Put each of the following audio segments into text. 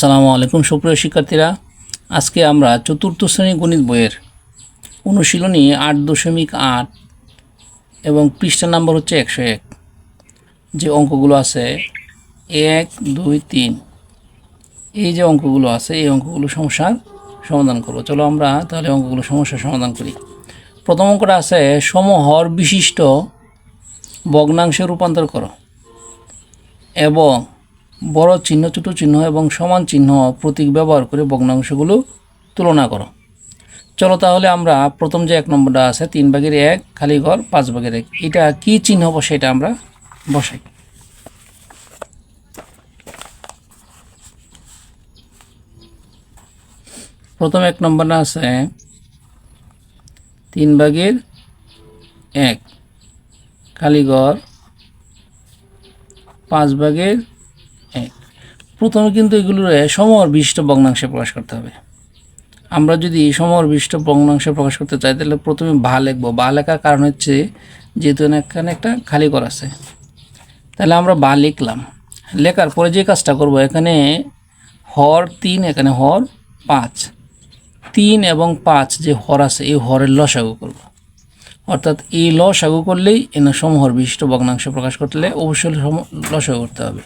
আসসালামু আলাইকুম সুপ্রিয় শিক্ষার্থীরা। আজকে আমরা চতুর্থ শ্রেণি গণিত বইয়ের অনুশীলনী আট দশমিক আট এবং পৃষ্ঠা নাম্বার হচ্ছে একশো এক। যে অঙ্কগুলো আছে, এক, দুই, তিন, এই যে অঙ্কগুলো আছে, এই অঙ্কগুলো সমস্যার সমাধান করব। চলো আমরা তাহলে অঙ্কগুলো সমস্যার সমাধান করি। প্রথম অঙ্কটা আছে, সমহর বিশিষ্ট ভগ্নাংশে রূপান্তর করো এবং বড় চিহ্ন, ছোট চিহ্ন এবং সমান চিহ্ন প্রতীক ব্যবহার করে ভগ্নাংশগুলো তুলনা করো। চলো তাহলে আমরা প্রথম যে এক নম্বরটা আছে, তিন ভাগের এক, খালি ঘর, পাঁচ ভাগের এক, এটা কি চিহ্ন বসে এটা আমরা বসাই। প্রথম এক নম্বরটা আছে, তিন ভাগের এক কালীঘর পাঁচ ভাগের প্রথমে কিন্তু এগুলোর সমর বিশিষ্ট ভগ্নাংশে প্রকাশ করতে হবে। আমরা যদি সমর বিশিষ্ট ভগ্নাংশে প্রকাশ করতে চাই, তাহলে প্রথমে ভা লিখব। ভা লেখার কারণ হচ্ছে, যেহেতু এখানে একটা খালি কর আছে। তাহলে আমরা বা লিখলাম। লেখার পরে যে কাজটা করব, এখানে হর তিন, এখানে হর পাঁচ। তিন এবং পাঁচ যে হর আছে, এই হরের লসাগু করব। অর্থাৎ এই লসাগু করলেই এনে সমহর বিশিষ্ট ভগ্নাংশ প্রকাশ করলে অবশ্যই সম- লসাগু করতে হবে।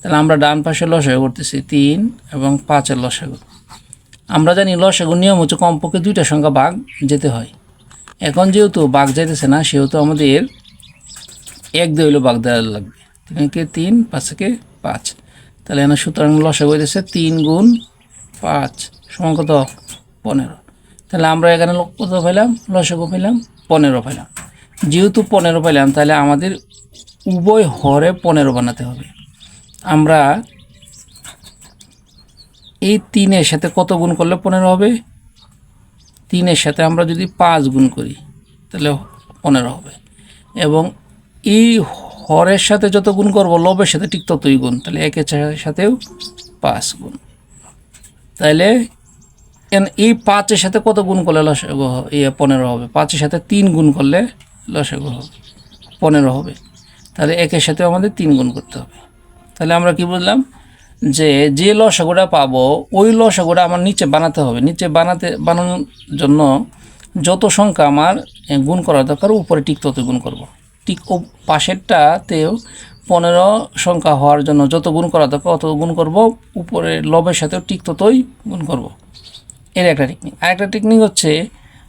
তাহলে আমরা ডান পাশে লসাগু করতেছি তিন এবং পাঁচের লসাগু। আমরা জানি লসাগু নিয়ম হচ্ছে কমপক্ষে দুইটা সংখ্যা বাঘ যেতে হয়। এখন যেহেতু বাঘ যাইতেছে না, সেহেতু আমাদের এক দিয়ে হইল বাঘ দেওয়া লাগবে। তিনকে তিন পাঁচকে পাঁচ। তাহলে এখানে সুতরাং লসাগু হইতেছে তিন গুণ পাঁচ, সমান কত? পনেরো। তাহলে আমরা এখানে কত পেলাম লসাগু পেলাম পনেরো পেলাম যেহেতু পনেরো পেলাম তাহলে আমাদের উভয় হরে পনেরো বানাতে হবে। আমরা এই তিনের সাথে কত গুণ করলে পনেরো হবে? তিনের সাথে আমরা যদি পাঁচ গুণ করি, তাহলে পনেরো হবে। এবং এই হরের সাথে যত গুণ করব লবের সাথে ঠিক ততই গুণ, তাহলে একের সাথেও পাঁচ গুণ। তাহলে এই পাঁচের সাথে কত গুণ করলে লসাগু হ- ইয়ে পনেরো হবে। পাঁচের সাথে তিন গুণ করলে লসাগু হবে, পনেরো হবে। তাহলে একের সাথে আমাদের তিন গুণ করতে হবে। তাহলে আমরা কি বুঝলাম? যে যে লসাগুটা পাবো, ওই লসাগুটা আমার নিচে বানাতে হবে। নিচে বানাতে, বানানোর জন্য যত সংখ্যা আমার গুণ করা দরকার, উপরে ঠিক তত গুণ করব। ঠিক ও পাশেরটাতেও পনেরো সংখ্যা হওয়ার জন্য যত গুণ করা দরকার, অত গুণ করব। উপরে লবের সাথেও ঠিক ততই গুণ করব। এর একটা টেকনিক আরেকটা টেকনিক হচ্ছে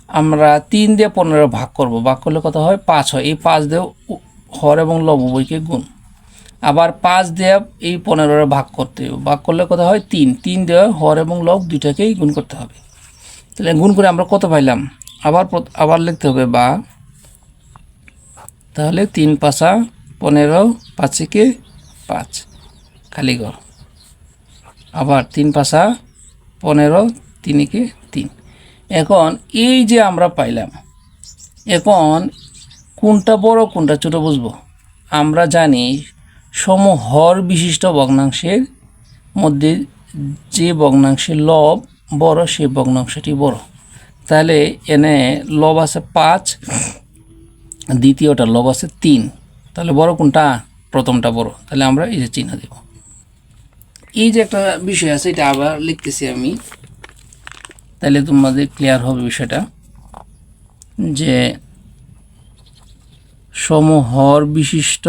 আমরা তিন দিয়ে পনেরো ভাগ করব। ভাগ করলে কত হয়? পাঁচ হয়। এই পাঁচ দিয়েও হর এবং লব উভয়কে গুণ। আবার পাঁচ দিয়ে এই পনেরোরে ভাগ করতে হবে। ভাগ করলে কত হয়? তিন। তিন দিয়ে হর এবং লব দুইটাকেই গুণ করতে হবে। তাহলে গুণ করে আমরা কত পাইলাম? আবার আবার লিখতে হবে বা। তাহলে তিন পাঁচা পনেরো পাঁচিকে পাঁচ। খালি ঘর আবার তিন পাঁচা পনেরো তিনিকে তিন। এখন এই যে আমরা পাইলাম, এখন কোনটা বড় কোনটা ছোটো বুঝব? আমরা জানি সমহর বিশিষ্ট ভগ্নাংশের মধ্যে যে ভগ্নাংশের লব বড় সেই ভগ্নাংশটি বড়। তাহলে এনে লব আছে পাঁচ, দ্বিতীয়টা লব আছে তিন। তাহলে বড় কোনটা? প্রথমটা বড়। তাহলে আমরা এই যে চিহ্ন দেব। এই যে একটা বিষয় আছে, এটা আবার লিখতেছি আমি। তাহলে তোমাদের ক্লিয়ার হবে বিষয়টা। যে সমহর বিশিষ্ট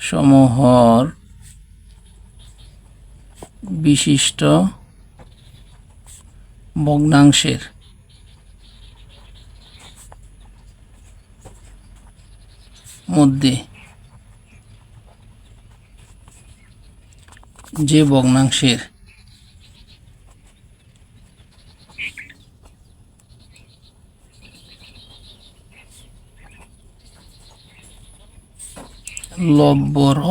সমহর বিশিষ্ট ভগ্নাংশের মধ্যে যে ভগ্নাংশের লব বড়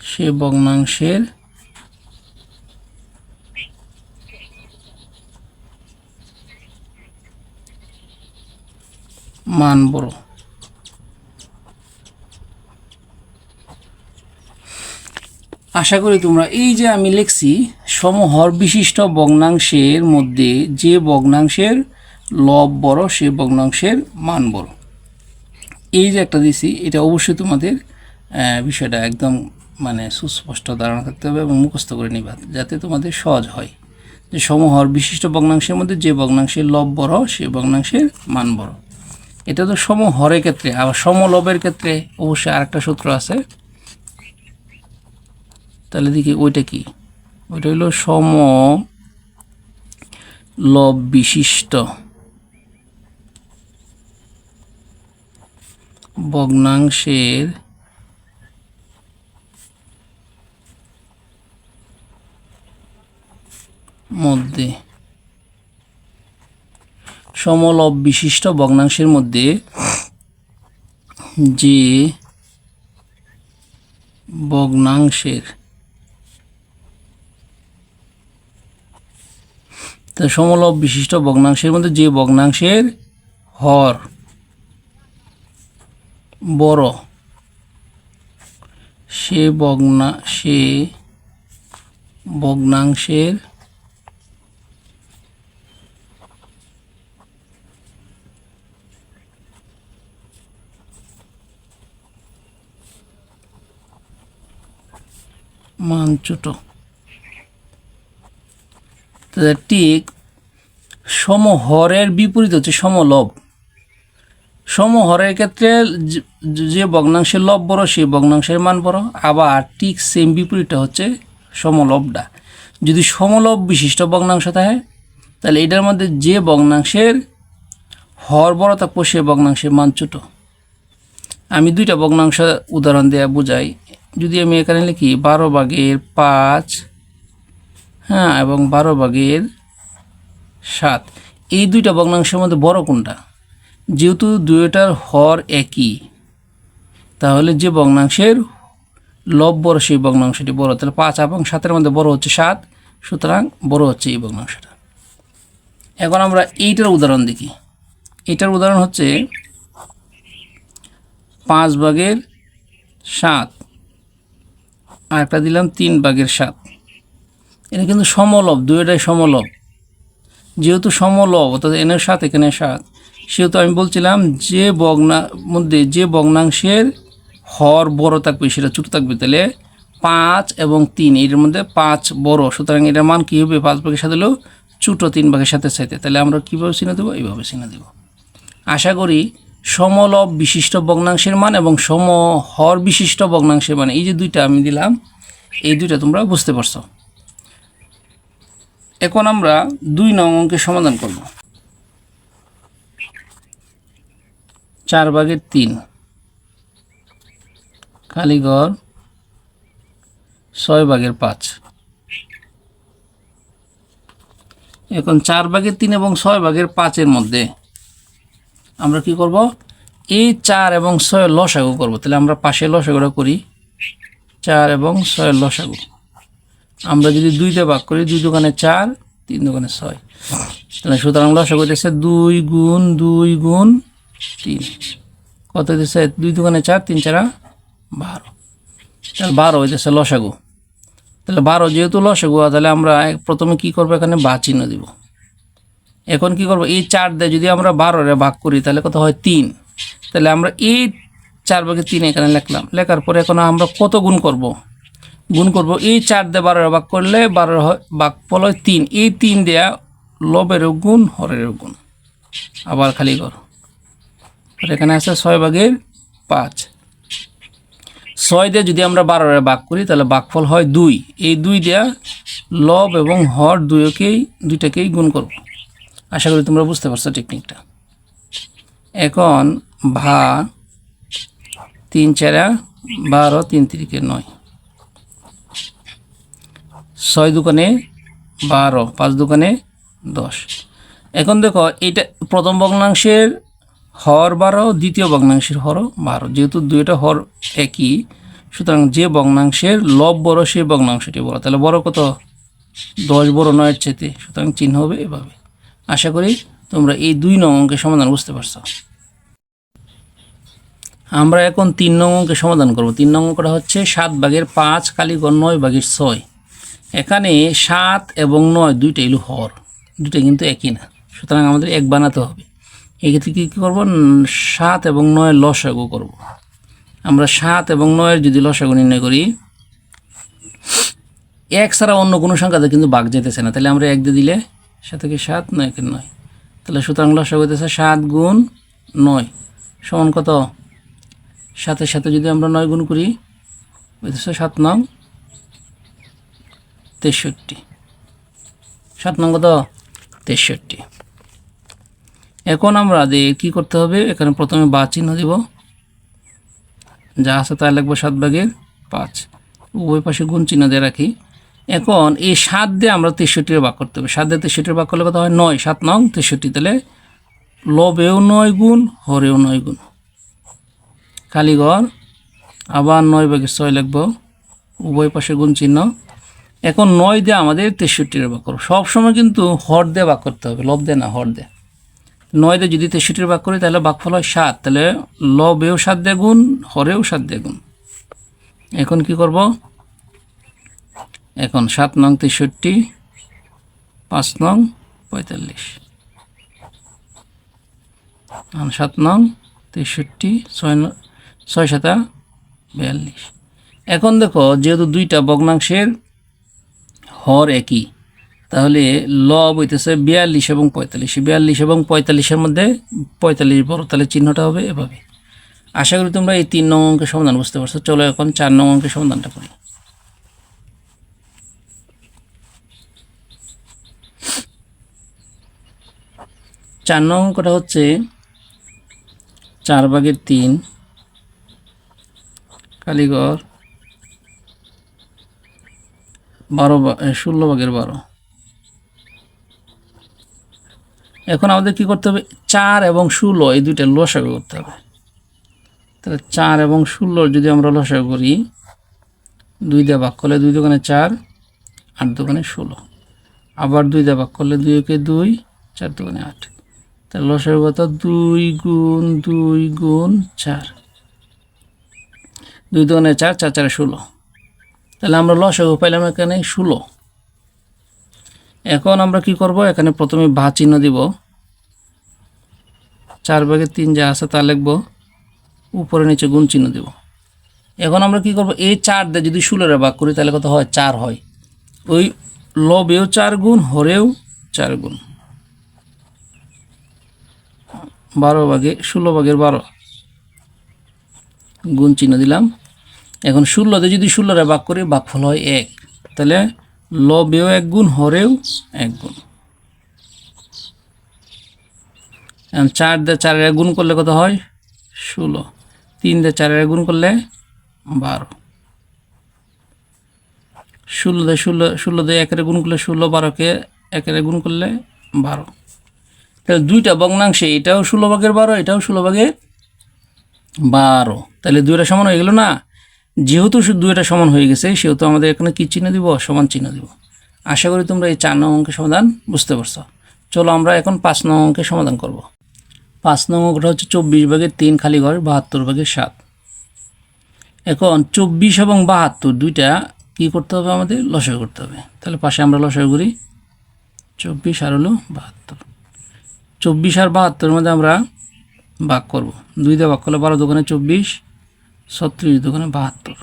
সে ভগ্নাংশের মান বড়। আশা করি তোমরা এই যে আমি লিখছি, সমহর বিশিষ্ট ভগ্নাংশের মধ্যে যে ভগ্নাংশের লব বড় সে ভগ্নাংশের মান বড়। এই যে একটা দিছি, এটা অবশ্যই তোমাদের বিষয়টা একদম মানে সুস্পষ্ট ধারণা থাকতে হবে এবং মুখস্থ করে নিবা, যাতে তোমাদের সহজ হয়। যে সমহর বিশিষ্ট ভগ্নাংশের মধ্যে যে ভগ্নাংশের লব বড়, সে ভগ্নাংশের মান বড়। এটা তো সমহরের ক্ষেত্রে, আবার সমলবের ক্ষেত্রে অবশ্যই আরেকটা সূত্র আছে। তাহলে দেখি ওইটা কি? ওইটা হলো সম লব বিশিষ্ট। ভগ্নাংশের মধ্যে সমলব বিশিষ্ট ভগ্নাংশের মধ্যে যে ভগ্নাংশের সমলব বিশিষ্ট ভগ্নাংশের মধ্যে যে ভগ্নাংশের হর বড়। সে ভগ্না সে ভগ্নাংশের মান ছোট। ঠিক সমহরের বিপরীত হচ্ছে সমলব। সমহরের ক্ষেত্রে যে- ভগ্নাংশের লব বড় সেই ভগ্নাংশের মান বড়। আবার ঠিক সেম বিপরীতটা হচ্ছে সমলবটা। যদি সমলব বিশিষ্ট ভগ্নাংশ থাকে, তাহলে এটার মধ্যে যে ভগ্নাংশের হর বড় থাকব সে ভগ্নাংশের মান ছোট। আমি দুইটা ভগ্নাংশ উদাহরণ দেওয়া বোঝাই। যদি আমি এখানে লিখি বারো ভাগের পাঁচ হ্যাঁ এবং বারো ভাগের সাত, এই দুইটা ভগ্নাংশের মধ্যে বড় কোনটা? যেহেতু দুইটার হর একই, তাহলে যে ভগ্নাংশের লব বড় সেই ভগ্নাংশটি বড়, তাহলে পাঁচ এবং সাতের মধ্যে বড় হচ্ছে সাত, সুতরাং বড় হচ্ছে এই ভগ্নাংশটা। এখন আমরা এইটার উদাহরণ দেখি। এটার উদাহরণ হচ্ছে পাঁচ ভাগের সাত, আর একটা দিলাম তিন ভাগের সাত। এটা কিন্তু সমলব, দুইটাই সমলব। যেহেতু সমলব, অর্থাৎ এনের সাত, এখানে সাত। সেহেতু আমি বলছিলাম যে বগ্না মধ্যে যে ভগ্নাংশের হর বড় থাকবে, সেটা ছোটো থাকবে, তাহলে পাঁচ এবং তিন, এর মধ্যে পাঁচ বড়। সুতরাং এটার মান কী হবে? পাঁচ ভাগের সাথে হলেও ছোটো, তিন ভাগের সাথে সাথে তাহলে আমরা কীভাবে চিনে দেবো? এইভাবে চিনে দেবো। আশা করি সমলব বিশিষ্ট ভগ্নাংশের মান এবং সমহর বিশিষ্ট ভগ্নাংশের মান, এই যে দুইটা আমি দিলাম, এই দুইটা তোমরা বুঝতে পারছ। এখন আমরা দুই নং অঙ্কের সমাধান করব। চার ভাগের তিন। কালীগড় ছয় ভাগের পাঁচ। এখন চার ভাগের তিন এবং ছয় ভাগের পাঁচের মধ্যে আমরা কি করব? এই চার এবং ছয় লসাগু করব। তাহলে আমরা পাশে লসাগুটা করি। চার এবং ছয় লসাগু। আমরা যদি দুইটা ভাগ করি, দুই দোকানে চার, তিন দোকানে ছয়। তাহলে সুতরাং লসাগু দিচ্ছে দুই গুণ দুই গুণ তিন কত দিচ্ছে দুই দোকানে চার, তিন চারা বারো। তাহলে বারো হইতেছে লসাগু। তাহলে বারো যেহেতু লসাগু, তাহলে আমরা প্রথমে কি করব? এখানে বা চিহ্ন দিব। এখন কি করব? এই চার দিয়ে যদি আমরা বারোরে ভাগ করি, তাহলে কত হয়? তিন। তাহলে আমরা এই চার ভাগে তিন এখানে লিখলাম। লেখার পরে এখন আমরা কত গুণ করব? গুণ করব এই চার দিয়ে বারোরে ভাগ করলে বারো হয় ভাগ ফল হয় তিন। এই তিন দেয়া লবেরও গুণ, হরেরও গুণ। আবার খালি কর। আর এখানে আছে ছয় ভাগের পাঁচ। ছয় দিয়ে যদি আমরা বারোরে ভাগ করি, তাহলে ভাগফল হয় দুই। এই দুই দেয়া লব এবং হর দুইকেই দুইটাকেই গুণ করব। আশা করি তোমরা বুঝতে পারছ টেকনিকটা এখন ভা তিন চারা বারো, তিন তিরিকে নয়। ছয় দোকানে বারো, পাঁচ দোকানে দশ। এখন দেখো এটা প্রথম ভগ্নাংশের হর বারো দ্বিতীয় ভগ্নাংশের হর বারো। যেহেতু দুইটা হর একই, সুতরাং যে ভগ্নাংশের লব বড় সেই ভগ্নাংশটি বড়। তাহলে বড় কত? দশ বড় নয়ের চেতে সুতরাং চিহ্ন হবে এভাবে। আশা করি তোমরা এই দুই নং অঙ্কের সমাধান বুঝতে পারছ। আমরা এখন তিন নং সমাধান করব। তিন নং অঙ্কটা হচ্ছে সাত ভাগের পাঁচ কালীগড় নয় ভাগের ছয়। এখানে সাত এবং নয় দুইটা এলো হর। দুইটা কিন্তু একই না। সুতরাং আমাদের এক বানাতে হবে। এক্ষেত্রে কী কী করব? সাত এবং নয়ের লসাগু করব। আমরা সাত এবং নয়ের যদি লসাগু নির্ণয় করি, এক ছাড়া অন্য কোনো সংখ্যাতে কিন্তু বাঘ যেতেছে না। তাহলে আমরা এক দিয়ে দিলে সাথে কি সাত নয় কি নয়। তাহলে সুতরাং লসা হইতেছে সাত গুণ নয়। সমান কত? সাথে সাথে যদি আমরা নয় গুণ করি, হইতেছে সাত নং তেষট্টি। সাত নং কত? তেষট্টি। এখন আমরা যে কি করতে হবে, এখানে প্রথমে বা চিহ্ন দিব। যা আছে তাই লিখব সাত ভাগের পাঁচ। উভয় পাশে গুণ চিহ্ন দিয়ে রাখি। এখন এই সাত দিয়ে আমরা তেষট্টির ভাগ করতে হবে। সাত দিয়ে তেষট্টির ভাগ করলে কত হয়? নয়। সাত নং তেষট্টি। তাহলে লবেও নয় গুণ, হরেও নয় গুণ। কালীঘর আবার নয় ভাগের ছয় লিখব। উভয় পাশে গুণ চিহ্ন। এখন নয় দিয়ে আমাদের তেষট্টির ভাগ করব। সবসময় কিন্তু হর দিয়ে ভাগ করতে হবে। লব দিয়ে না, হর দিয়ে। নয় দিয়ে যদি তেষট্টির ভাগ করি, তাহলে ভাগফল হয় সাত। তাহলে লবেও সাত দিয়ে গুণ হরেও সাত দিয়ে গুণ এখন কি করব? এখন সাত নং তেষট্টি, পাঁচ নং পঁয়তাল্লিশ। সাত নং তেষট্টি, ছয় ছয় সাতা বিয়াল্লিশ। এখন দেখো, যেহেতু দুইটা ভগ্নাংশের হর একই তাহলে ল হইতেছে বিয়াল্লিশ এবং পঁয়তাল্লিশ। বিয়াল্লিশ এবং পঁয়তাল্লিশের মধ্যে পঁয়তাল্লিশ বড় চিহ্নটা হবে এভাবে। আশা করি তোমরা এই তিন নং অঙ্কের সমাধান বুঝতে পারছ। চলো এখন চার নং অঙ্কের সমাধানটা করি। চার নং অঙ্কটা হচ্ছে চার ভাগের তিন, কালীগড় বারো ষোলো ভাগের বারো। এখন আমাদের কি করতে হবে? চার এবং ষোলো, এই দুইটা লসাগু করতে হবে। তাহলে চার এবং ষোলো যদি আমরা লসাগু করি, দুই দিয়ে ভাগ করলে দুই দোকানে চার, আট দোকানে ষোলো। আবার দুই দিয়ে ভাগ করলে দুই একে দুই, চার দোকানে আট। তাহলে লসাগু কত? দুই গুণ দুই গুণ চার। দুই দোকানে চার চার, চারে ষোলো। তাহলে আমরা লসাগু পাইলাম এখানে ষোলো। এখন আমরা কি করব? এখানে প্রথমে ভা চিহ্ন দিব। চার ভাগে তিন যা আছে তা লিখব। উপরে নিচে গুণ চিহ্ন দিব। এখন আমরা কি করব? এই চার দিয়ে যদি ষোলোরে ভাগ করি, তাহলে কত হয়? চার হয়। ওই লবেও চার গুণ, হরেও চার গুণ। বারো ভাগে, ষোলো ভাগের বারো। গুণ চিহ্ন দিলাম। এখন ষোলোতে যদি ষোলোরে ভাগ করি ভাগফল হয় এক। তাহলে লবেও এক গুণ, হরেও এক গুণ। চার দিয়ে চারের গুণ করলে কত হয়? ষোলো। তিন দিয়ে চারের গুণ করলে বারো। ষোলো দিয়ে ষোলো ষোলো দিয়ে একের গুণ করলে ষোলো, বারোকে একের গুণ করলে বারো। তাহলে দুইটা ভগ্নাংশে এটাও ষোলো ভাগের বারো, এটাও ষোলো ভাগের বারো। তাহলে দুইটা সমান হয়ে গেল না? যেহেতু শুধু দুইটা সমান হয়ে গেছে, সেহেতু আমাদের এখানে কী চিহ্ন দিব? সমান চিহ্ন দিব। আশা করি তোমরা এই চার নং অঙ্কের সমাধান বুঝতে পারছ। চলো আমরা এখন পাঁচ নং অঙ্কের সমাধান করব। পাঁচ নং অঙ্কটা হচ্ছে চব্বিশ ভাগের তিন খালি ঘর, বাহাত্তর ভাগের সাত। এখন চব্বিশ এবং বাহাত্তর দুইটা কি করতে হবে আমাদের? লসাগু করতে হবে। তাহলে পাশে আমরা লসাগু করি। চব্বিশ আর হলো বাহাত্তর। চব্বিশ আর বাহাত্তরের মধ্যে আমরা ভাগ করব। দুই দিয়ে ভাগ করলে বারো দোকানে চব্বিশ। ছত্রিশ দোকানে বাহাত্তর।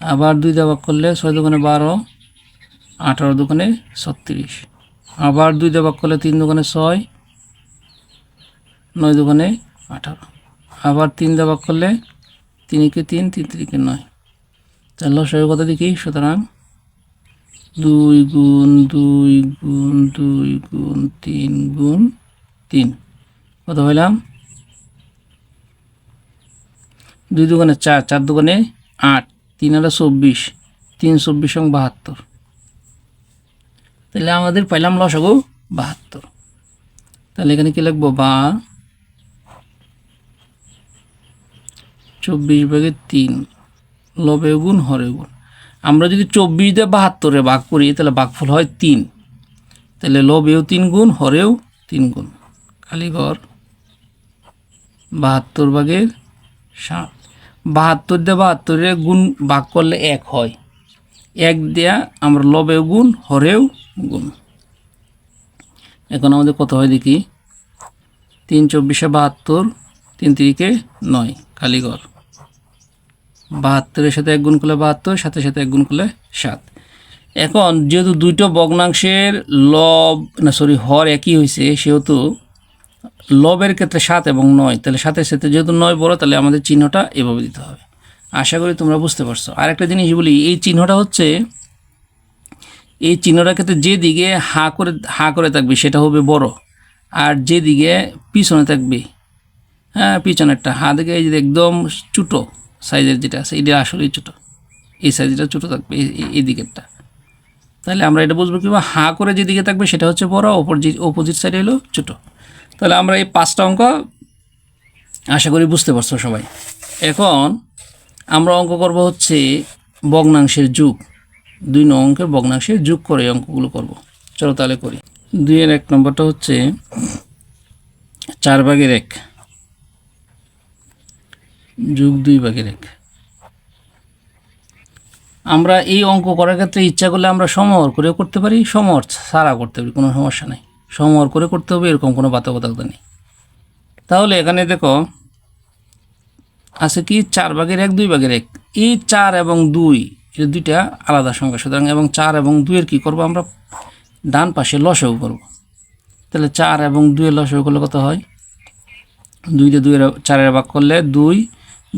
আবার দুই ভাগ করলে ছয় দোকানে বারো, আঠারো দোকানে ছত্রিশ। আবার দুই ভাগ করলে তিন দোকানে ছয়, নয় দোকানে আঠারো। আবার তিন ভাগ করলে তিনকে তিন তিন তিরিকে নয়। তাহলে লসাগু কত দেখি, সুতরাং দুই গুণ দুই গুণ দুই গুণ তিন গুণ তিন। কত হইলাম দুই দোকানে চার চার দোকানে আট, তিন হলো চব্বিশ, তিন চব্বিশ এবং বাহাত্তর। তাহলে আমাদের পাইলাম লসাগু বাহাত্তর। তাহলে এখানে কি লিখব? বা চব্বিশ ভাগের তিন, লবে গুণ, হরে গুণ। আমরা যদি চব্বিশ দিয়ে বাহাত্তরে ভাগ করি, তাহলে ভাগফল হয় তিন। তাহলে লবেও তিন গুণ, হরেও তিন গুণ। কালীঘর বাহাত্তর ভাগের সাত। বাহাত্তর দিয়ে বাহাত্তরে গুণ ভাগ করলে এক হয়। এক দেয়া আমরা লবেও গুণ, হরেও গুণ। এখন আমাদের কত হয় দেখি। তিন চব্বিশে বাহাত্তর, তিন তিরিকে নয় কালীঘর বাহাত্তরের সাথে এক গুণ করলে বাহাত্তর সাথে সাথে এক গুণ করলে সাত। এখন যেহেতু দুইটা ভগ্নাংশের লব, না সরি হর একই হয়েছে সেহেতু লবের ক্ষেত্রে সাত এবং নয়, তাহলে সাতের সাথে যেহেতু নয় বড়, তাহলে আমাদের চিহ্নটা এভাবে দিতে হবে। আশা করি তোমরা বুঝতে পারছ। আর একটা জিনিস বলি, এই চিহ্নটা হচ্ছে, এই চিহ্নটার ক্ষেত্রে যেদিকে হা করে হা করে থাকবে সেটা হবে বড়, আর যেদিকে পিছনে থাকবে হ্যাঁ পিছনেরটা, হা দিকে এই একদম ছোটো সাইজের যেটা আছে, এটা আসলেই ছোটো। এই সাইজটা ছোটো থাকবে, এই দিকেরটা। তাহলে আমরা এটা বুঝব কিংবা হা করে যেদিকে থাকবে সেটা হচ্ছে বড় অপোজিট অপোজিট সাইডে হলো ছোটো। তাহলে আমরা এই পাঁচটা অঙ্ক আশা করি বুঝতে পারছ সবাই। এখন আমরা অঙ্ক করব হচ্ছে ভগ্নাংশের যুগ। দুই নং অঙ্কের ভগ্নাংশের যুগ করে এই অঙ্কগুলো করব। চলো তাহলে করি। দুইয়ের এক নম্বরটা হচ্ছে চার ভাগের এক। যুগ দুই ভাগের এক। আমরা এই অঙ্ক করার ক্ষেত্রে ইচ্ছা করলে আমরা সমহর করেও করতে পারি সমহর সারা করতে পারি, কোনো সমস্যা নেই। সমহর করে করতে হবে, এরকম কোনো বাধ্যবাধকতা নেই। তাহলে এখানে দেখো, আছে কি? চার ভাগের এক, দুই ভাগের এক। এই চার এবং দুই এটা দুইটা আলাদা সংখ্যা। সুতরাং এবং চার এবং দুইয়ের কি করব আমরা? ডান পাশে লসেও করব। তাহলে চার এবং দুইয়ের লসেও করলে কত হয়? দুইটা দুইয়ের চারের ভাগ করলে দুই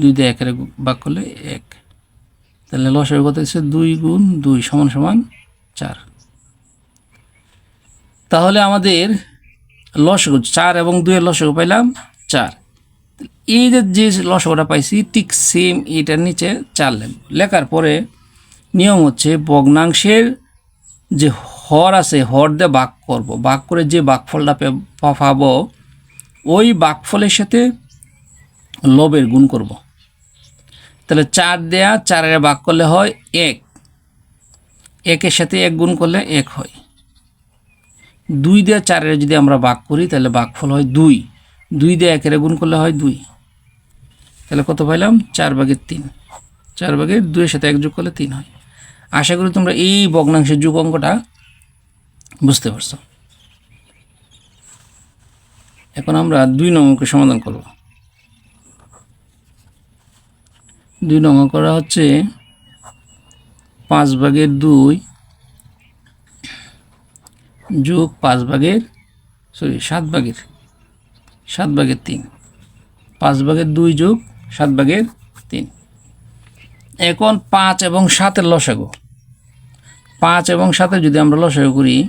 দুই দিয়ে একের ভাগ করলে এক। তাহলে লসের কত হচ্ছে? দুই গুণ দুই সমান সমান চার। তাহলে আমাদের লসগু চার এবং দুইয়ের লসগু পাইলাম চার। এই যে যে পাইছি, ঠিক সেম এটার নিচে চার লিখব লেখার পরে নিয়ম হচ্ছে ভগ্নাংশের যে হর আছে, হর দিয়ে বাক করব। বাক করে যে বাকফলটা পাবো, ওই বাকফলের সাথে লবের গুণ করব। তাহলে চার দেয়া, চারের বাক করলে হয় এক। একের সাথে এক গুণ করলে এক হয়। দুই দিয়ে চারের যদি আমরা বাক করি, তাহলে বাকফল হয় দুই। দুই দিয়ে একের গুণ করলে হয় দুই। তাহলে কত পাইলাম? চার ভাগের তিন। চার ভাগের দুইয়ের সাথে এক যোগ করলে তিন হয়। আশা করি তোমরা এই ভগ্নাংশের যুগ অঙ্কটা বুঝতে পারছ। এখন আমরা দুই নং অঙ্কের সমাধান করব। দুই নং করা হচ্ছে পাঁচ ভাগের দুই যোগ পাঁচ ভাগের সরি সাত ভাগের সাত ভাগের তিন। পাঁচ ভাগের দুই যোগ, সাত ভাগের তিন। এখন পাঁচ এবং সাতের লসাগু। পাঁচ এবং সাথে যদি আমরা লসাগু করি,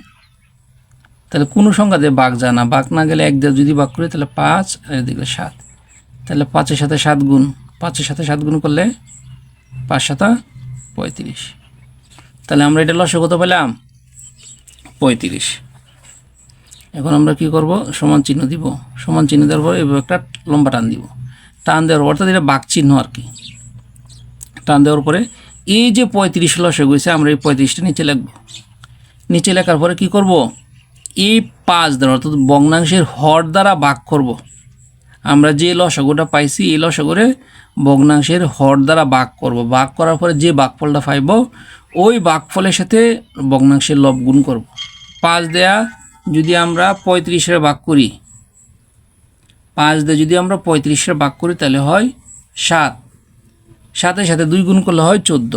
তাহলে কোনো সংখ্যা দিয়ে বাঘ যায় না? বাঘ না গেলে এক দিয়ে যদি বাঘ করি, তাহলে পাঁচ, আর এদিকে সাত। তাহলে পাঁচের সাথে সাত গুণ। পাঁচের সাথে সাত গুণ করলে পাঁচ সাতা পঁয়ত্রিশ। তাহলে আমরা এটা লসে কত পেলাম? পঁয়ত্রিশ। এখন আমরা কি করব? সমান চিহ্ন দিব। সমান চিহ্ন দেওয়ার পরে এভাবে একটা লম্বা টান দিব। টান দেওয়ার অর্থাৎ এটা বাঘ চিহ্ন আর কি। টান দেওয়ার পরে এই যে পঁয়ত্রিশ লসে গেছে আমরা এই পঁয়ত্রিশটা নিচে লিখব। নিচে লেখার পরে কি করব? এই পাঁচ দ্বারা, অর্থাৎ ভগ্নাংশের হর দ্বারা ভাগ করব। আমরা যে লসাগুটা পাইছি, এই লসাগুরে ভগ্নাংশের হর দ্বারা বাঘ করব। বাঘ করার পরে যে ভাগফলটা পাইব, ওই ভাগফলের সাথে ভগ্নাংশের লব গুণ করব। পাঁচ দেয়া যদি আমরা পঁয়ত্রিশের ভাগ করি। পাঁচ দিয়ে যদি আমরা পঁয়ত্রিশের ভাগ করি, তাহলে হয় সাত। সাথে সাথে দুই গুণ করলে হয় চোদ্দ।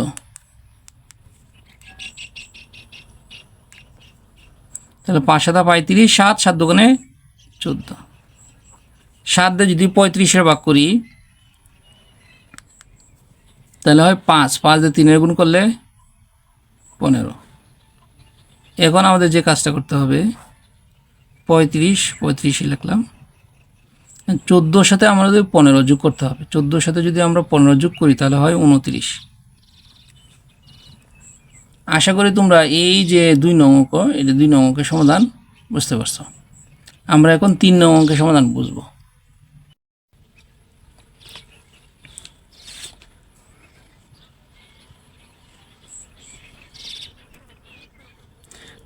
তাহলে পাঁচ সাতা পঁয়ত্রিশ, সাত সাত দোকানে চোদ্দ। সাত দিয়ে যদি পঁয়ত্রিশের ভাগ করি, তাহলে হয় পাঁচ। পাঁচ দিয়ে তিনের গুণ করলে পনেরো। এখন আমাদের যে কাজটা করতে হবে, পঁয়ত্রিশ পঁয়ত্রিশে লিখলাম। চোদ্দোর সাথে আমাদের পনেরো যোগ করতে হবে, চোদ্দোর সাথে যদি আমরা পনেরো যোগ করি, তাহলে হয় উনত্রিশ। আশা করি তোমরা এই যে দুই নং অঙ্ক যে দুই নং অঙ্কের সমাধান বুঝতে পারছ। আমরা এখন তিন নং অঙ্কের সমাধান বুঝব।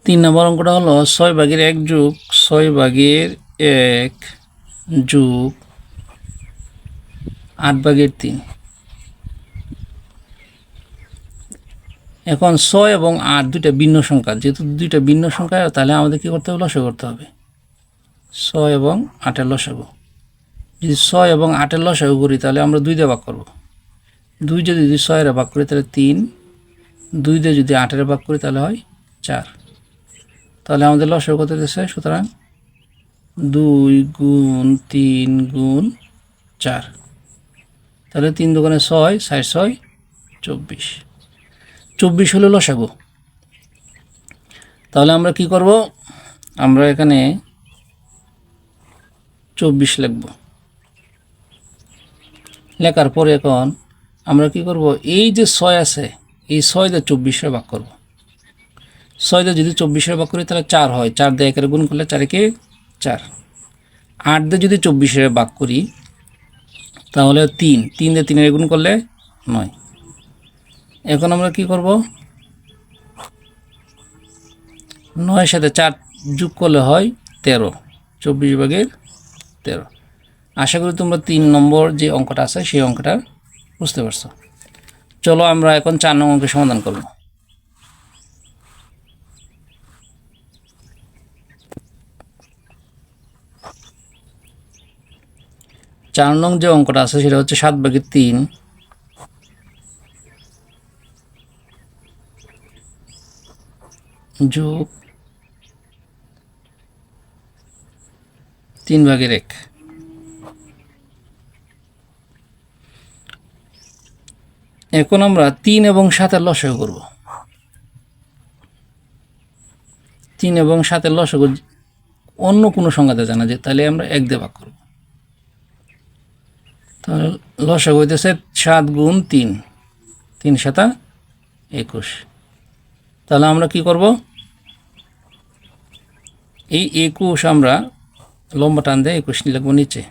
তিন নম্বর অঙ্কটা হলো ছয় ভাগের এক যোগ, ছয় ভাগের এক যোগ আট ভাগের তিন। এখন ছয় এবং আট দুইটা ভিন্ন সংখ্যা, যেহেতু দুইটা ভিন্ন সংখ্যা, তাহলে আমাদের কী করতে হবে? লসে করতে হবে। ছয় এবং আটের লসাগু। যদি ছয় এবং আটের লসাগু করি, তাহলে আমরা দুই দিয়ে ভাগ করব। দুই যদি ছয়ের ভাগ করি, তাহলে তিন। দুই দিয়ে যদি আটের ভাগ করি, তাহলে হয় চার। তাহলে আমাদের লসের কত দিচ্ছে? সুতরাং দুই গুণ তিন গুণ চার। তাহলে তিন দোকানে ছয় সাড়ে ছয়, চব্বিশ। চব্বিশ হলো লসাগু তাহলে আমরা কি করব? আমরা এখানে চব্বিশ লিখব। লেখার পরে এখন আমরা কি করব? এই যে ছয় আছে, এই ছয় দিয়ে চব্বিশে ভাগ করব। ছয় যদি চব্বিশের ভাগ করি তাহলে চার হয়। চার দিয়ে একের গুণ করলে চারিকে চার। আট দিয়ে যদি চব্বিশে ভাগ করি তাহলে তিন। তিন দিয়ে তিনের গুণ করলে নয়। এখন আমরা কি করব? নয়ের সাথে চার যোগ করলে হয় তেরো। চব্বিশ ভাগের তেরো। আশা করি তোমরা তিন নম্বর যে অঙ্কটা আছে, সেই অঙ্কটা বুঝতে পারছ। চলো আমরা এখন চার নম্বর অঙ্কের সমাধান করব। চার নং যে অঙ্কটা আছে, সেটা হচ্ছে সাত ভাগের তিন। যোগ তিন ভাগের এক। এখন আমরা তিন এবং সাতের লসয় করব। তিন এবং সাতের লসক অন্য কোনো সংখ্যাতে জানা যায়, তাহলে আমরা এক দিয়ে ভাগ করব। তাহলে লসক হইতেছে সাত গুণ তিন। তিন সাতা একুশ। তাহলে আমরা কি করব? এই একুশ আমরা লম্বা টান দিয়ে একুশ লিখব নিচে।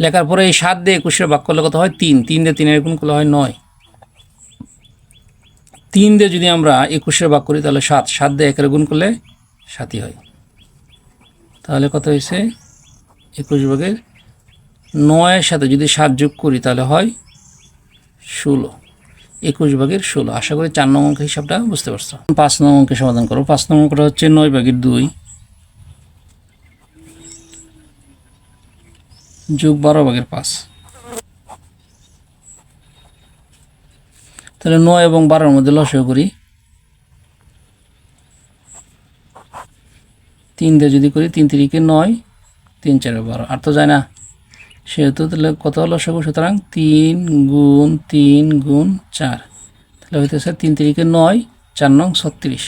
লেখার পরে এই সাত দিয়ে একুশের ভাগ করলে কত হয়? তিন। তিন দিয়ে তিনের গুণ করলে হয় নয়। তিন দিয়ে যদি আমরা একুশের ভাগ করি তাহলে সাত। সাত দিয়ে একের গুণ করলে সাতই হয়। তাহলে কত হয়েছে? একুশ ভাগের নয়ের সাথে যদি সাত যোগ করি তাহলে হয় ষোলো। একুশ ভাগের ষোলো। আশা করি চার নং অঙ্কের হিসাবটা বুঝতে পারছ। পাঁচ নং অঙ্কের সমাধান করো। পাঁচ নং অঙ্কটা হচ্ছে নয় ভাগের দুই। যোগ বারো ভাগের পাঁচ। তাহলে নয় এবং বারোর মধ্যে লসয় করি। তিন দিয়ে যদি করি, তিন তিরিকে নয়, তিন চারে বারো। আর তো যায় না। সেহেতু তাহলে কত লসাগু সুতরাং তিন গুণ তিন গুণ চার। তাহলে হইতেছে তিন তিরিকে নয়, চার নং ছত্রিশ।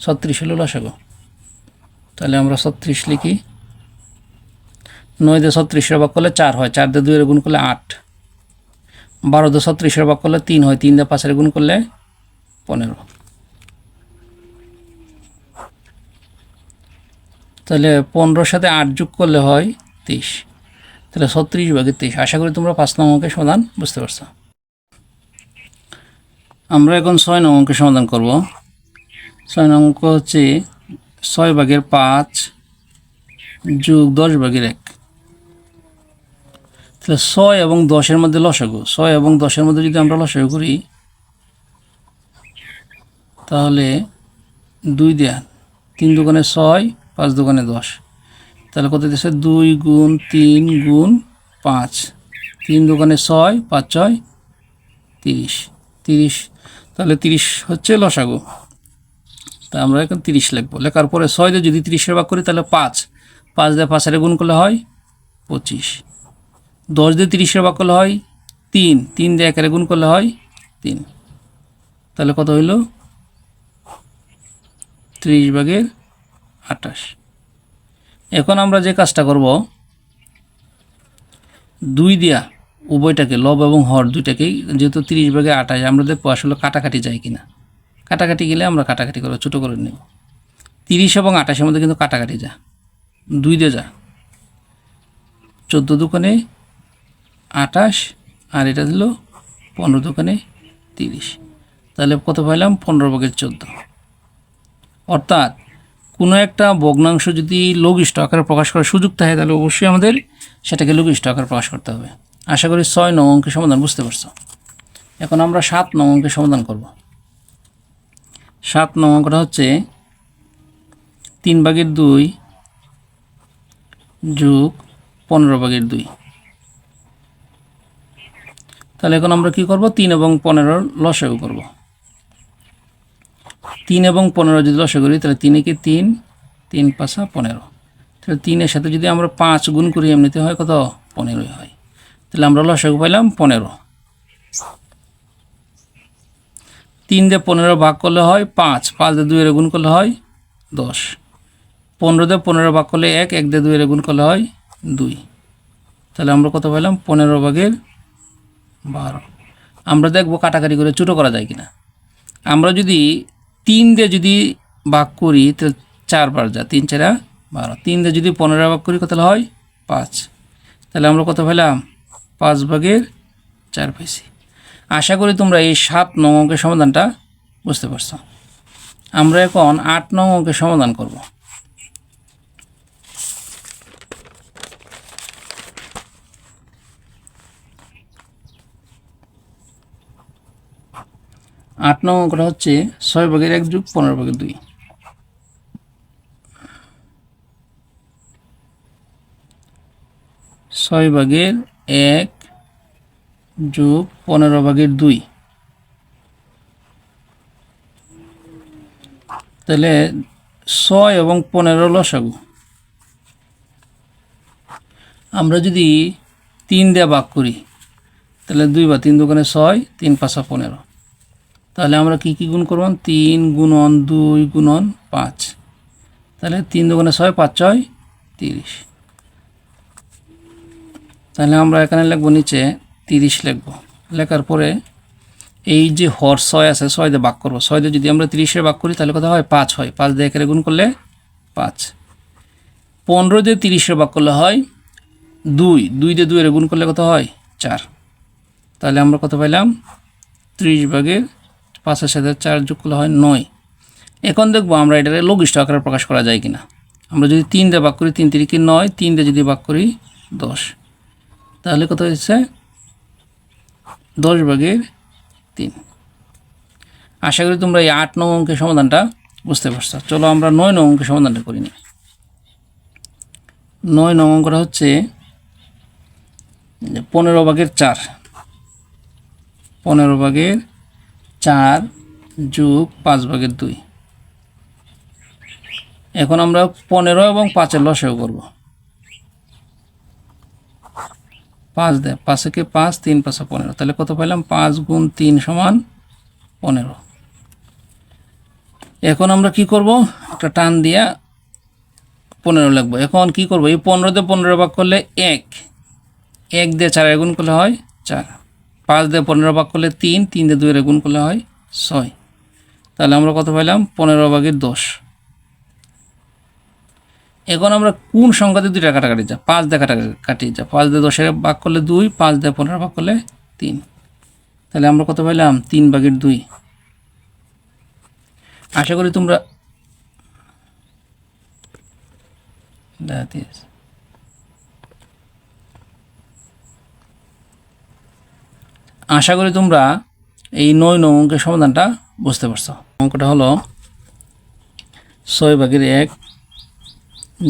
ছত্রিশ হলো লসাগু। তাহলে আমরা ছত্রিশ লিখি। নয় দিয়ে ছত্রিশের ভাগ করলে চার হয়। চার দিয়ে দুইয়ের গুণ করলে আট। বারো দিয়ে ছত্রিশের ভাগ করলে তিন হয়। তিন দিয়ে পাঁচের গুণ করলে পনেরো। তাহলে পনেরোর সাথে আট যোগ করলে হয় তেইশ। তাহলে ছত্রিশ ভাগের তেইশ। আশা করি তোমরা পাঁচ নং অঙ্কের সমাধান বুঝতে পারছ। আমরা এখন ছয় নং অঙ্কের সমাধান করব। ছয় নং অঙ্ক হচ্ছে ছয় ভাগের পাঁচ যোগ দশ ভাগের এক। তাহলে ছয় এবং দশের মধ্যে লসাগু। ছয় এবং দশের মধ্যে যদি আমরা লসাগু করি, তাহলে দুই দেয়া তিন দোকানে ছয়, পাঁচ দোকানে দশ। তাহলে কত দিচ্ছে দুই গুণ তিন গুণ পাঁচ। তিন দোকানে ছয়, পাঁচ ছয়, তিরিশ। তিরিশ, তাহলে তিরিশ হচ্ছে লসাগু। তা আমরা এখন তিরিশ লিখব। লেখার পরে ছয় দিয়ে যদি তিরিশের ভাগ করি, তাহলে পাঁচ। পাঁচ দিয়ে পাঁচের গুণ করলে হয় পঁচিশ। দশ দিয়ে তিরিশের ভাগ করলে হয় তিন। তিন দিয়ে একের গুণ করলে হয় তিন। তাহলে কত হইল? ত্রিশ ভাগের আঠাশ। এখন আমরা যে কাজটা করব, দুই দিয়া উভয়টাকে লব এবং হর দুইটাকেই, যেহেতু তিরিশ ভাগে আঠাশ, আমরা দেখব আসলে কাটাকাটি যায় কিনা। কাটাকাটি গেলে আমরা কাটাকাটি করব ছোটো করে নেব। তিরিশ এবং আঠাশের মধ্যে কিন্তু কাটাকাটি যা দুই দিয়ে যা। চোদ্দ দোকানে আঠাশ, আর এটা দিল পনেরো দোকানে তিরিশ। তাহলে কত পাইলাম? পনেরো ভাগের চোদ্দ। অর্থাৎ কোনো একটা ভগ্নাংশ যদি লঘিষ্ঠ আকারে প্রকাশ করার সুযোগ থাকে, তাহলে অবশ্যই আমাদের সেটাকে লঘিষ্ঠ আকারে প্রকাশ করতে হবে। আশা করি ছয় নং অঙ্কের সমাধান বুঝতে পারছ। এখন আমরা সাত নং অঙ্কের সমাধান করব। সাত নং অঙ্কটা হচ্ছে তিন ভাগের দুই যোগ পনেরো ভাগের দুই। তাহলে এখন আমরা কি করব? তিন এবং পনেরোর লসেও করব। তিন এবং পনেরো যদি লসাগু করি, তাহলে তিনে কি তিন তিন পাঁচা পনেরো। তাহলে তিনের সাথে যদি আমরা পাঁচ গুণ করি, এমনিতে হয় কত? পনেরোই হয়। তাহলে আমরা লসাগু পাইলাম পনেরো। তিন দিয়ে পনেরো ভাগ করলে হয় পাঁচ পাঁচ দিয়ে দুইয়ের গুণ করলে হয় দশ। পনেরো দিয়ে পনেরো ভাগ করলে এক এক দিয়ে দুইয়ের গুণ করলে হয় দুই। তাহলে আমরা কত পাইলাম? পনেরো ভাগের বারো। আমরা দেখব কাটাকাটি করে ছোটো করা যায় কিনা। আমরা যদি তিন দিয়ে যদি ভাগ করি, তাহলে চারবার যা, তিন, চারা, বারো। তিন দিয়ে যদি পনেরো ভাগ করি কত হয় পাঁচ। তাহলে আমরা কত পেলাম? পাঁচ ভাগের চার পাইছি। আশা করি তোমরা এই সাত নং অঙ্কের সমাধানটা বুঝতে পারছ। আমরা এখন আট নং অঙ্কের সমাধান করব। আট নং অঙ্কটা হচ্ছে ছয় ভাগের এক যুগ পনেরো ভাগের দুই। ছয় ভাগের এক যোগ পনেরো ভাগের দুই। তাহলে ছয় এবং পনেরো লসাগু। আমরা যদি তিন দিয়ে ভাগ করি, তাহলে দুই বা তিন দোকানে ছয়, তিন পাঁচা পনেরো। তাহলে আমরা কি কি গুণ করব? তিন গুণন দুই গুণন পাঁচ। তাহলে তিন দোকানে ছয়, পাঁচ ছয়, তিরিশ। তাহলে আমরা এখানে লিখব নিচে তিরিশ লিখব। লেখার পরে এই যে হর ছয় আছে, ছয় দিয়ে ভাগ করব। ছয় দিয়ে যদি আমরা তিরিশে ভাগ করি, তাহলে কত হয়? পাঁচ হয়। পাঁচ দিয়ে একের গুণ করলে পাঁচ। পনেরো দিয়ে তিরিশে ভাগ করলে হয় দুই। দুই দিয়ে দুইয়ের গুণ করলে কত হয়? চার। তাহলে আমরা কত পাইলাম? ত্রিশ ভাগের পাঁচের সাথে চার যোগ করলে হয় নয়। এখন দেখব আমরা এটাকে লঘিষ্ঠ আকারে প্রকাশ করা যায় কিনা। আমরা যদি তিন দিয়ে ভাগ করি, তিন তিরিকে নয় তিন দিয়ে যদি ভাগ করি, দশ। তাহলে কত হয়েছে? দশ ভাগের তিন। আশা করি তোমরা এই আট নং অঙ্কের সমাধানটা বুঝতে পারছ। চলো আমরা নয় নং অঙ্কের সমাধানটা করি নি। নয় নং অঙ্কটা হচ্ছে পনেরো ভাগের চার। পনেরো ভাগের চার যোগ পাঁচ ভাগের দুই। এখন আমরা পনেরো এবং পাঁচের লসেও করব। পাঁচ দেয় পাঁচে পাঁচ? তিন পাঁচে পনেরো। তাহলে কত পাইলাম? পাঁচ গুণ তিন সমান পনেরো। এখন আমরা কি করব? একটা টান দিয়া পনেরো লিখব। এখন কি করব? এই পনেরোতে পনেরো ভাগ করলে এক। এক দিয়ে চারের গুণ করলে হয় চার। পাঁচ দিয়ে পনেরো ভাগ করলে তিন তিন দিয়ে দুইয়ের গুণ করলে হয় ছয়। তাহলে আমরা কত পাইলাম? পনেরো ভাগের দশ। এখন আমরা কোন সংখ্যাতে দুইটা কাটাকাটি যা পাঁচ দিয়ে কাটাকাটি কাটিয়ে যা পাঁচ দিয়ে দশের ভাগ করলে দুই, পাঁচ দিয়ে পনেরো ভাগ করলে তিন। তাহলে আমরা কত পাইলাম? তিন ভাগের দুই। আশা করি তোমরা দেখাতে আছে। আশা করি তোমরা এই নয় নং অঙ্কের সমাধানটা বুঝতে পারছ। অঙ্কটা হলো ছয় ভাগের এক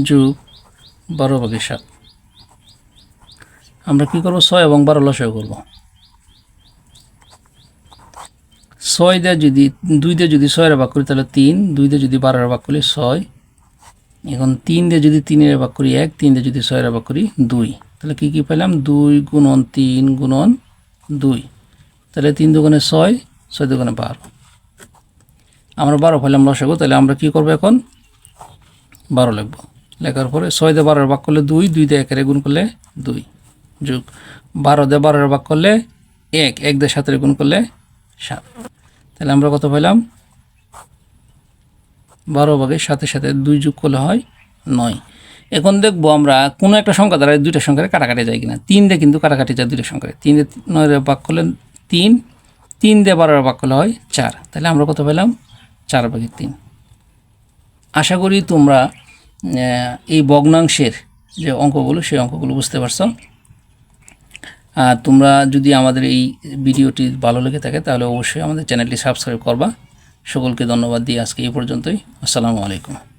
যোগ বারো ভাগের সাত। আমরা কি করব? ছয় এবং বারো লসয় করব। ছয় দিয়ে যদি, দুই দিয়ে যদি ছয়ের ভাগ করি তাহলে তিন, দুই দিয়ে যদি বারোর ভাগ করি ছয়। এখন তিন দিয়ে যদি তিনের ভাগ করি এক, তিন দিয়ে যদি ছয়ের ভাগ করি দুই। তাহলে কি কি পেলাম দুই গুণন তিন গুণন দুই। তাহলে তিন দুগুণে ছয় ছয় দুগুণে বারো। আমরা বারো পেলাম লসাগু তাহলে আমরা কি করব এখন? বারো লিখব। লেখার পরে ছয় দিয়ে বারোর ভাগ করলে দুই দুই দিয়ে একের গুণ করলে দুই। যোগ। বারো দিয়ে বারোর ভাগ করলে এক এক দিয়ে সাতের গুণ করলে সাত। তাহলে আমরা কত পেলাম বারো ভাগের সাথে সাথে দুই যোগ করলে হয় নয়। এখন দেখব আমরা কোনো একটা সংখ্যা দ্বারা দুইটা সংখ্যার কাটাকাটি যায় কিনা। তিন দিয়ে কিন্তু কাটাকাটি যায় দুইটা সংখ্যায় তিন দিয়ে নয় ভাগ করলে তিন তিন দিয়ে বারোর ভাগ করলে হয় চার। তাহলে আমরা কত পেলাম? চার ভাগের তিন। আশা করি তোমরা এই ভগ্নাংশের যে অঙ্কগুলো, সেই অঙ্কগুলো বুঝতে পারছ। আর তোমরা যদি আমাদের এই ভিডিওটি ভালো লেগে থাকে, তাহলে অবশ্যই আমাদের চ্যানেলটি সাবস্ক্রাইব করবা। সকলকে ধন্যবাদ দিয়ে আজকে এই পর্যন্তই। আসসালামু আলাইকুম।